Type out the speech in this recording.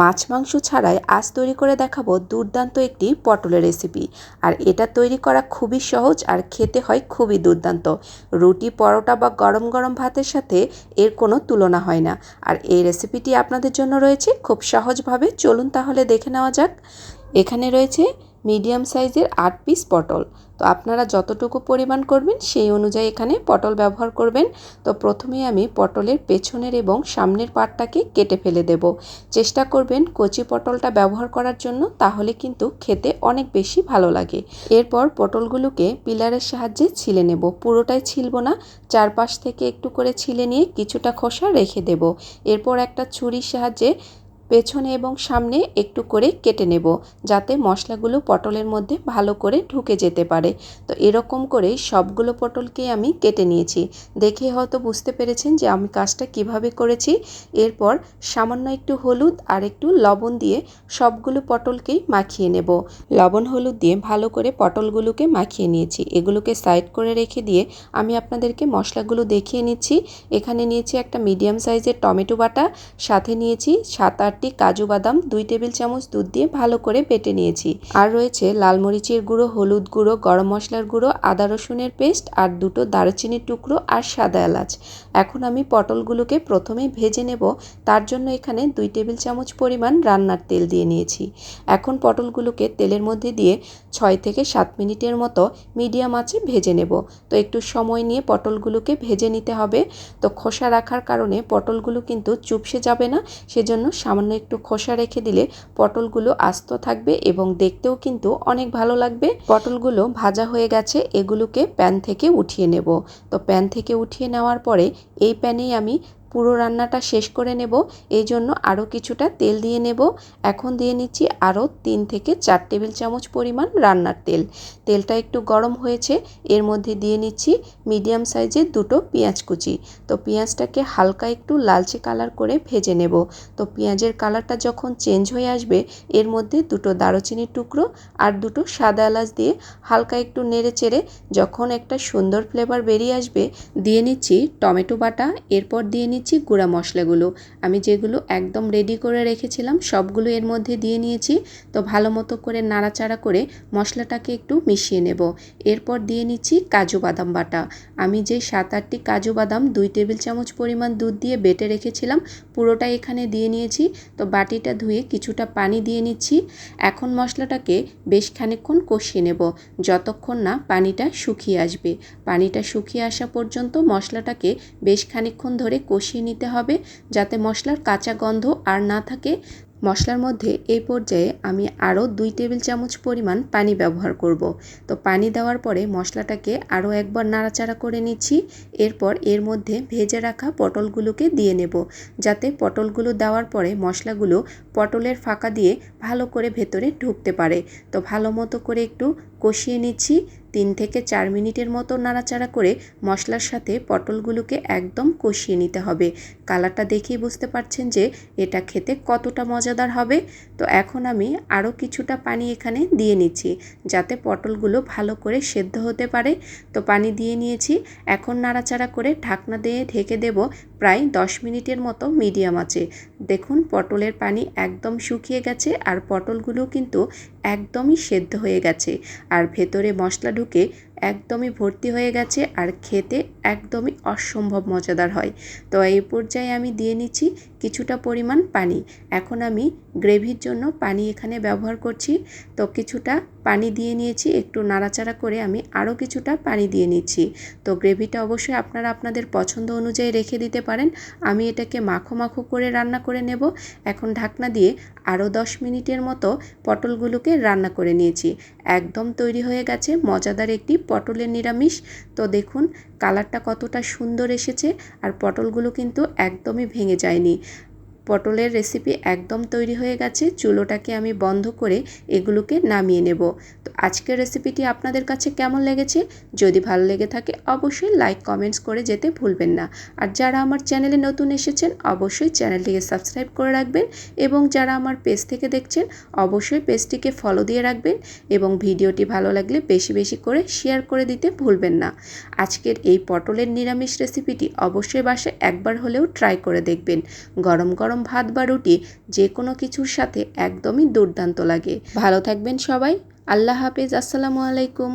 মাছ মাংস ছাড়াই আজ তৈরি করে দেখাবো দুর্দান্ত একটি পটলের রেসিপি আর এটা তৈরি করা খুবই সহজ আর খেতে হয় খুবই দুর্দান্ত। রুটি, পরোটা বা গরম গরম ভাতের সাথে এর কোনো তুলনা হয় না। আর এই রেসিপিটি আপনাদের জন্য রয়েছে, খুব সহজভাবে। চলুন তাহলে দেখে নেওয়া যাক। এখানে রয়েছে মিডিয়াম সাইজের আট পিস পটল। তো আপনারা যতটুকু পরিমাণ করবেন, সেই অনুযায়ী এখানে পটল ব্যবহার করবেন। তো প্রথমেই আমি পটলের পেছনের এবং সামনের পাটটাকে কেটে ফেলে দেব। চেষ্টা করবেন কচি পটলটা ব্যবহার করার জন্য, তাহলে কিন্তু খেতে অনেক বেশি ভালো লাগে। এরপর পটলগুলোকে পিলারের সাহায্যে ছিলে নেব। পুরোটাই ছিলব না, চারপাশ থেকে একটু করে ছিলে নিয়ে কিছুটা খোসা রেখে দেব। এরপর একটা ছুরির সাহায্যে পেছনে এবং সামনে একটু করে কেটে নেব, যাতে মশলাগুলো পটলের মধ্যে ভালো করে ঢুকে যেতে পারে। তো এরকম করে সবগুলো পটলকে আমি কেটে নিয়েছি। দেখে হয়তো বুঝতে পেরেছেন যে আমি কাজটা কীভাবে করেছি। এরপর সামান্য একটু হলুদ আর একটু লবণ দিয়ে সবগুলো পটলকেই মাখিয়ে নেব। লবণ হলুদ দিয়ে ভালো করে পটলগুলোকে মাখিয়ে নিয়েছি। এগুলোকে সাইড করে রেখে দিয়ে আমি আপনাদেরকে মশলাগুলো দেখিয়ে নিচ্ছি। এখানে নিয়েছি একটা মিডিয়াম সাইজের টমেটো বাটা, সাথে নিয়েছি সাত আট চারটি কাজু বাদাম, দুই টেবিল চামচ দুধ দিয়ে ভালো করে বেটে নিয়েছি। আর রয়েছে লাল মরিচের গুঁড়ো, হলুদ গুঁড়ো, গরম মশলার গুঁড়ো, আদা রসুনের পেস্ট আর দুটো দারুচিনির টুকরো আর সাদা এলাচ। এখন আমি পটলগুলোকে প্রথমে ভেজে নেব। তার জন্য এখানে দুই টেবিল চামচ পরিমাণ রান্নার তেল দিয়ে নিয়েছি। এখন পটলগুলোকে তেলের মধ্যে দিয়ে ছয় থেকে সাত মিনিটের মতো মিডিয়াম আঁচে ভেজে নেব। তো একটু সময় নিয়ে পটলগুলোকে ভেজে নিতে হবে। তো খোসা রাখার কারণে পটলগুলো কিন্তু চুপসে যাবে না, সেজন্য সামান্য সামান্য একটু খোসা রেখে দিলে পটলগুলো আস্ত থাকবে এবং দেখতেও কিন্তু অনেক ভালো লাগবে। পটলগুলো ভাজা হয়ে গেছে, এগুলোকে প্যান থেকে উঠিয়ে নেব। তো প্যান থেকে উঠিয়ে নেওয়ার পরে এই প্যানেই আমি পুরো রান্নাটা শেষ করে নেব। এই জন্য আরও কিছুটা তেল দিয়ে নেব। এখন দিয়ে নিচ্ছি আরও তিন থেকে চার টেবিল চামচ পরিমাণ রান্নার তেল। তেলটা একটু গরম হয়েছে, এর মধ্যে দিয়ে নিচ্ছি মিডিয়াম সাইজের দুটো পেঁয়াজ কুচি। তো পেঁয়াজটাকে হালকা একটু লালচে কালার করে ভেজে নেব। তো পেঁয়াজের কালারটা যখন চেঞ্জ হয়ে আসবে, এর মধ্যে দুটো দারুচিনির টুকরো আর দুটো সাদা এলাচ দিয়ে হালকা একটু নেড়ে চেড়ে যখন একটা সুন্দর ফ্লেভার বেরিয়ে আসবে, দিয়ে নিচ্ছি টমেটো বাটা, এরপর দিয়ে নিচ্ছি গুঁড়া মশলাগুলো। আমি যেগুলো একদম রেডি করে রেখেছিলাম, সবগুলো এর মধ্যে দিয়ে নিয়েছি। তো ভালো মতো করে নাড়াচাড়া করে মশলাটাকে একটু মিশিয়ে নেব। এরপর দিয়ে নিচ্ছি কাজু বাদাম বাটা। আমি যে সাত আটটি কাজু বাদাম দুই টেবিল চামচ পরিমাণ দুধ দিয়ে বেটে রেখেছিলাম, পুরোটা এখানে দিয়ে নিয়েছি। তো বাটিটা ধুয়ে কিছুটা পানি দিয়ে নিচ্ছি। এখন মশলাটাকে বেশ খানিক্ষণ কষিয়ে নেব। যতক্ষণ না পানিটা শুকিয়ে আসবে। পানিটা শুকিয়ে আসা পর্যন্ত মশলাটাকে বেশ খানিক্ষণ ধরে কষিয়ে নিতে হবে যাতে মশলার কাঁচা গন্ধ আর না থাকে। মশলার মধ্যে এই পর্যায়ে আমি আরও দুই টেবিল চামচ পরিমাণ পানি ব্যবহার করব। তো পানি দেওয়ার পরে মশলাটাকে আরও একবার নাড়াচাড়া করে নিচ্ছি। এরপর এর মধ্যে ভেজে রাখা পটলগুলোকে দিয়ে নেব। যাতে পটলগুলো দেওয়ার পরে মশলাগুলো পটলের ফাঁকা দিয়ে ভালো করে ভেতরে ঢুকতে পারে। তো ভালো মতো করে একটু কষিয়ে নিচ্ছি। তিন থেকে চার মিনিটের মতো নাড়াচাড়া করে মশলার সাথে পটলগুলোকে একদম কষিয়ে নিতে হবে। কালারটা দেখেই বুঝতে পারছেন যে এটা খেতে কতটা মজাদার হবে। তো এখন আমি আরও কিছুটা পানি এখানে দিয়ে নিচ্ছি যাতে পটলগুলো ভালো করে সেদ্ধ হতে পারে। তো পানি দিয়ে নিয়েছি। এখন নাড়াচাড়া করে ঢাকনা দিয়ে ঢেকে দেব প্রায় দশ মিনিটের মতো মিডিয়াম আছে দেখুন, পটলের পানি একদম শুকিয়ে গেছে আর পটলগুলো কিন্তু একদমই সেদ্ধ হয়ে গেছে। আর ভেতরে মশলা ঢুকে একদমই ভর্তি হয়ে গেছে আর খেতে একদমই অসম্ভব মজাদার হয়। তো এই পর্যায়ে আমি দিয়ে নিচ্ছি কিছুটা পরিমাণ পানি। এখন আমি গ্রেভির জন্য পানি এখানে ব্যবহার করছি। তো কিছুটা পানি দিয়ে নিয়েছি, একটু নাড়াচাড়া করে আমি আরও কিছুটা পানি দিয়ে নিচ্ছি। তো গ্রেভিটা অবশ্যই আপনারা আপনাদের পছন্দ অনুযায়ী রেখে দিতে পারেন। আমি এটাকে মাখো মাখো করে রান্না করে নেব। এখন ঢাকনা দিয়ে আরও দশ মিনিটের মতো পটলগুলোকে রান্না করে নিয়েছি। একদম তৈরি হয়ে গেছে, মজাদার একটি পটলের নিরামিষ। তো দেখুন কালারটা কতটা সুন্দর এসেছে আর পটলগুলো কিন্তু একদমই ভেঙে যায়নি। পটলের রেসিপি একদম তৈরি হয়ে গেছে, চুলোটাকে আমি বন্ধ করে এগুলোকে নামিয়ে নেব। তো আজকের রেসিপিটি আপনাদের কাছে কেমন লেগেছে? যদি ভালো লেগে থাকে, অবশ্যই লাইক কমেন্টস করে যেতে ভুলবেন না। আর যারা আমার চ্যানেলে নতুন এসেছেন, অবশ্যই চ্যানেলটিকে সাবস্ক্রাইব করে রাখবেন এবং যারা আমার পেজ থেকে দেখছেন, অবশ্যই পেজটিকে ফলো দিয়ে রাখবেন এবং ভিডিওটি ভালো লাগলে বেশি বেশি করে শেয়ার করে দিতে ভুলবেন না। আজকের এই পটলের নিরামিষ রেসিপিটি অবশ্যই বাসে একবার হলেও ট্রাই করে দেখবেন। গরম গরম গরম ভাত বা রুটি, যে কোনো কিছুর সাথে একদমই দুর্দান্ত লাগে। ভালো থাকবেন সবাই। আল্লাহ হাফেজ। আসসালামু আলাইকুম।